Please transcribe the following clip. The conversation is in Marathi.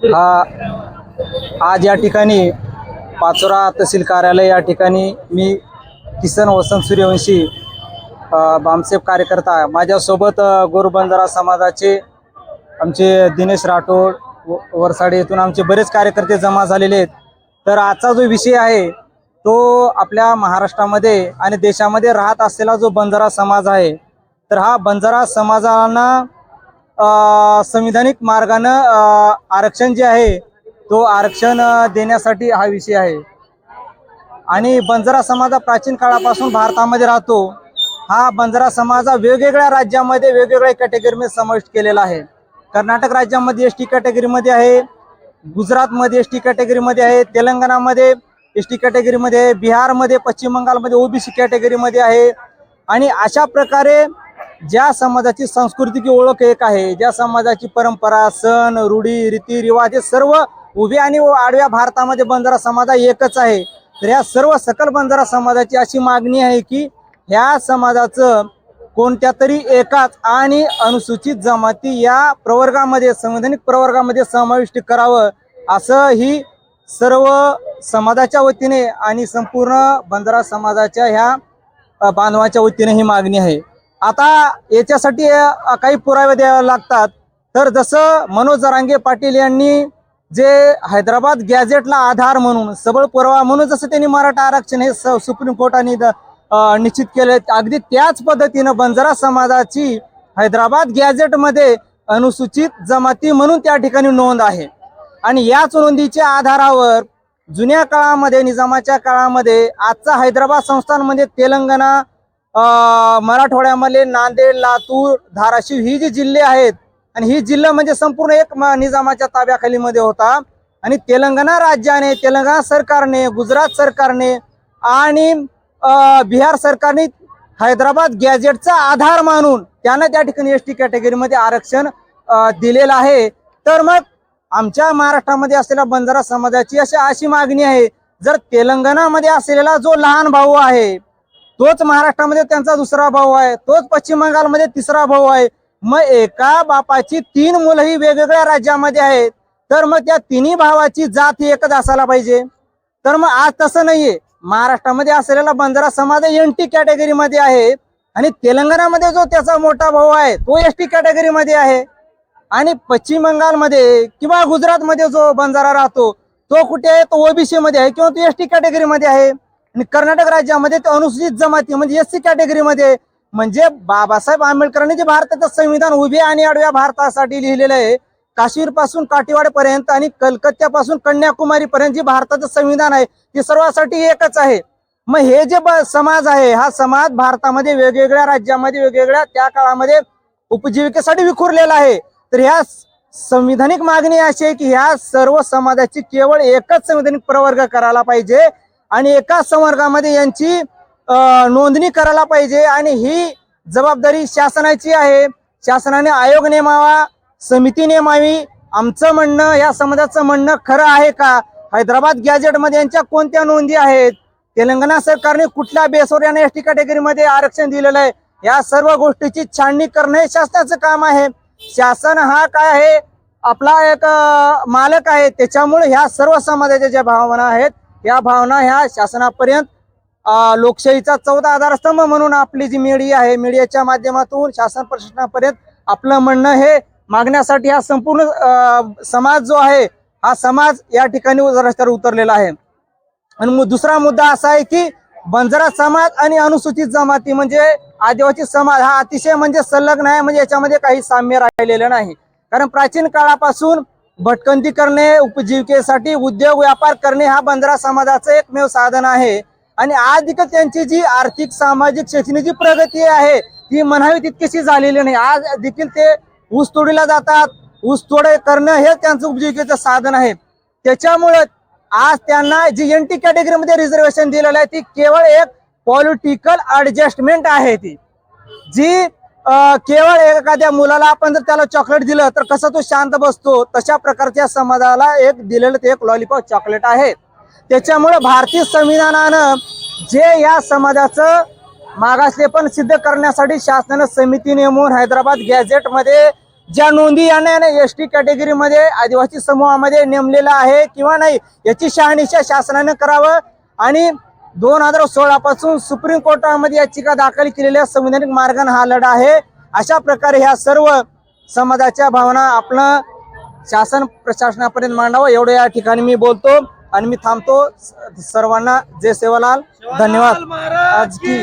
हा आज या ठिकाणी पाचोरा तहसील कार्यालय या ठिकाणी मी किसन वसंत सूर्यवंशी बामसेफ कार्यकर्ता माझ्यासोबत गोरुबंजारा समाजाचे आमचे दिनेश राठोड व- वरसाडे येथून आमचे बरेच कार्यकर्ते जमा झालेले आहेत. तर आजचा जो विषय आहे तो आपल्या महाराष्ट्रामध्ये आणि देशामध्ये राहत असलेला जो बंजारा समाज आहे तर हा बंजारा समाजाला संविधानिक मार्गानं आरक्षण जे आहे तो आरक्षण देण्यासाठी हा विषय आहे. आणि बंजारा समाज हा प्राचीन काळापासून भारतामध्ये राहतो. हा बंजारा समाज हा वेगवेगळ्या राज्यामध्ये वेगवेगळ्या कॅटेगरीमध्ये समाविष्ट केलेला आहे. कर्नाटक राज्यामध्ये एस टी कॅटेगरीमध्ये आहे गुजरातमध्ये एस टी कॅटेगरीमध्ये आहे तेलंगणामध्ये एस टी कॅटेगरीमध्ये आहे बिहारमध्ये पश्चिम बंगालमध्ये ओबीसी कॅटेगरीमध्ये आहे. आणि अशा प्रकारे ज्या समाजाची सांस्कृतिक ओळख एक आहे ज्या समाजाची परंपरा सण रूढी रीती रिवाज हे सर्व उभ्या आणि आडव्या भारतामध्ये बंजारा समाज एकच आहे. तर या सर्व सकल बंजारा समाजाची अशी मागणी आहे की ह्या समाजाचं कोणत्या तरी एकाच आणि अनुसूचित जमाती या प्रवर्गामध्ये संवैधानिक प्रवर्गामध्ये समाविष्ट करावं असं ही सर्व समाजाच्या वतीने आणि संपूर्ण बंजारा समाजाच्या ह्या बांधवाच्या वतीने ही मागणी आहे. आता याच्यासाठी काही पुरावे द्यावे लागतात. तर जसं मनोज जरांगे पाटील यांनी जे हैदराबाद गॅझेटला आधार म्हणून सबळ पुरावा म्हणून जसं त्यांनी मराठा आरक्षण हे स- सुप्रीम कोर्टाने निश्चित केले अगदी त्याच पद्धतीनं बंजारा समाजाची हैदराबाद गॅझेटमध्ये अनुसूचित जमाती म्हणून त्या ठिकाणी नोंद आहे. आणि याच नोंदीच्या आधारावर जुन्या काळामध्ये निजामाच्या काळामध्ये आजचा हैदराबाद संस्थान म्हणजे तेलंगणा मराठवाड्यामध्ये नांदेड लातूर धाराशिव ही जी जिल्हे आहेत आणि ही जिल्हा म्हणजे संपूर्ण एक निजामाच्या ताब्याखाली मध्ये होता. आणि तेलंगणा राज्याने तेलंगणा सरकारने गुजरात सरकारने आणि बिहार सरकारने हैदराबाद गॅजेटचा आधार मानून त्यांना त्या ठिकाणी एस टी कॅटेगरीमध्ये आरक्षण दिलेलं आहे. तर मग आमच्या महाराष्ट्रामध्ये असलेल्या बंजारा समाजाची अशी अशी मागणी आहे. जर तेलंगणामध्ये असलेला जो लहान भाऊ आहे तोच महाराष्ट्रामध्ये त्यांचा दुसरा भाऊ आहे. तोच पश्चिम बंगालमध्ये तिसरा भाऊ आहे. मग एका बापाची तीन मुलं ही वेगवेगळ्या राज्यामध्ये आहेत. तर मग त्या तिन्ही भावाची जात ही एकच असायला पाहिजे. तर मग आज तसं नाहीये. महाराष्ट्रामध्ये असलेला बंजारा समाज एन टी कॅटेगरीमध्ये आहे. आणि तेलंगणामध्ये जो त्याचा मोठा भाऊ आहे तो एस टी कॅटेगरीमध्ये आहे. आणि पश्चिम बंगालमध्ये किंवा गुजरातमध्ये जो बंजारा राहतो तो कुठे आहे? तो ओबीसी मध्ये आहे किंवा तो एस टी कॅटेगरीमध्ये आहे. आणि कर्नाटक राज्यामध्ये ते अनुसूचित जमाती म्हणजे एस सी कॅटेगरीमध्ये म्हणजे बाबासाहेब आंबेडकरांनी जे भारताचं संविधान उभ्या आणि आडव्या भारतासाठी लिहिलेलं आहे काश्मीरपासून काठीवाडपर्यंत आणि कलकत्त्यापासून कन्याकुमारी पर्यंत जे भारताचं संविधान आहे ते सर्वांसाठी एकच आहे. मग हे जे समाज आहे हा समाज भारतामध्ये वेगवेगळ्या राज्यामध्ये वेगवेगळ्या त्या काळामध्ये उपजीविकेसाठी विखुरलेला आहे. तर ह्या संविधानिक मागणी अशी आहे की ह्या सर्व समाजाची केवळ एकच संविधानिक प्रवर्ग करायला पाहिजे आणि एकाच संवर्गामध्ये यांची नोंदणी करायला पाहिजे आणि ही जबाबदारी शासनाची आहे. शासनाने आयोग नेमावा समिती नेमावी. आमचं म्हणणं या समाजाचं म्हणणं खरं आहे का? हैदराबाद गॅजेटमध्ये यांच्या कोणत्या नोंदी आहेत? तेलंगणा सरकारने कुठल्या बेसवर यांना एस टी कॅटेगरीमध्ये आरक्षण दिलेलं आहे? या सर्व गोष्टीची छाननी करणं हे शासनाचं काम आहे. शासन हा काय आहे? आपला एक मालक आहे. त्याच्यामुळे ह्या सर्व समाजाच्या ज्या भावना आहेत या भावना ह्या शासनापर्यंत लोकशाहीचा चौदा आधारस्तंभ म्हणून आपली जी मीडिया आहे मीडियाच्या माध्यमातून शासन प्रशासनापर्यंत आपलं म्हणणं हे मागण्यासाठी हा संपूर्ण समाज जो आहे हा समाज या ठिकाणी रस्त्यावर उतरलेला आहे. आणि दुसरा मुद्दा असा आहे की बंजारा समाज आणि अनुसूचित जमाती म्हणजे आदिवासी समाज हा अतिशय म्हणजे संलग्न आहे म्हणजे याच्यामध्ये काही साम्य राहिलेलं नाही. कारण प्राचीन काळापासून भटकंती करणे उपजीविकेसाठी उद्योग व्यापार करणे हा बंजारा समाजाचं एकमेव साधन आहे. आणि आज देखील त्यांची जी आर्थिक सामाजिक शैक्षणिक जी प्रगती आहे ती म्हणावी तितकीशी झालेली नाही. आज देखील ते ऊसतोडीला जातात. ऊसतोड करणं हे त्यांचं उपजीविकेचं साधन आहे. त्याच्यामुळं आज त्यांना जी एन टी कॅटेगरीमध्ये रिझर्वेशन दिलेलं आहे ती केवळ एक पॉलिटिकल ॲडजस्टमेंट आहे ती. जी केवळ एखाद्या मुलाला आपण जर त्याला चॉकलेट दिलं तर कसं तो शांत बसतो? तशा प्रकारच्या समाजाला एक दिलेलं ते एक लॉलीपॉप चॉकलेट आहे. त्याच्यामुळे भारतीय संविधानानं जे या समाजाचं मागासलेपण सिद्ध करण्यासाठी शासनानं समिती नेमून हैदराबाद गॅझेटमध्ये ज्या नोंदी याने एस टी कॅटेगरीमध्ये आदिवासी समूहामध्ये नेमलेलं आहे किंवा नाही याची शहानिशा शासनानं करावं आणि दोन हजार सोळा पासून सुप्रीम कोर्टामध्ये याचिका दाखल केलेल्या संविधानिक मार्गाने हा लढा आहे. अशा प्रकारे ह्या सर्व समाजाच्या भावना आपलं शासन प्रशासनापर्यंत मांडावं एवढं या ठिकाणी मी बोलतो आणि मी थांबतो. सर्वांना जय सेवालाल. धन्यवाद. आज की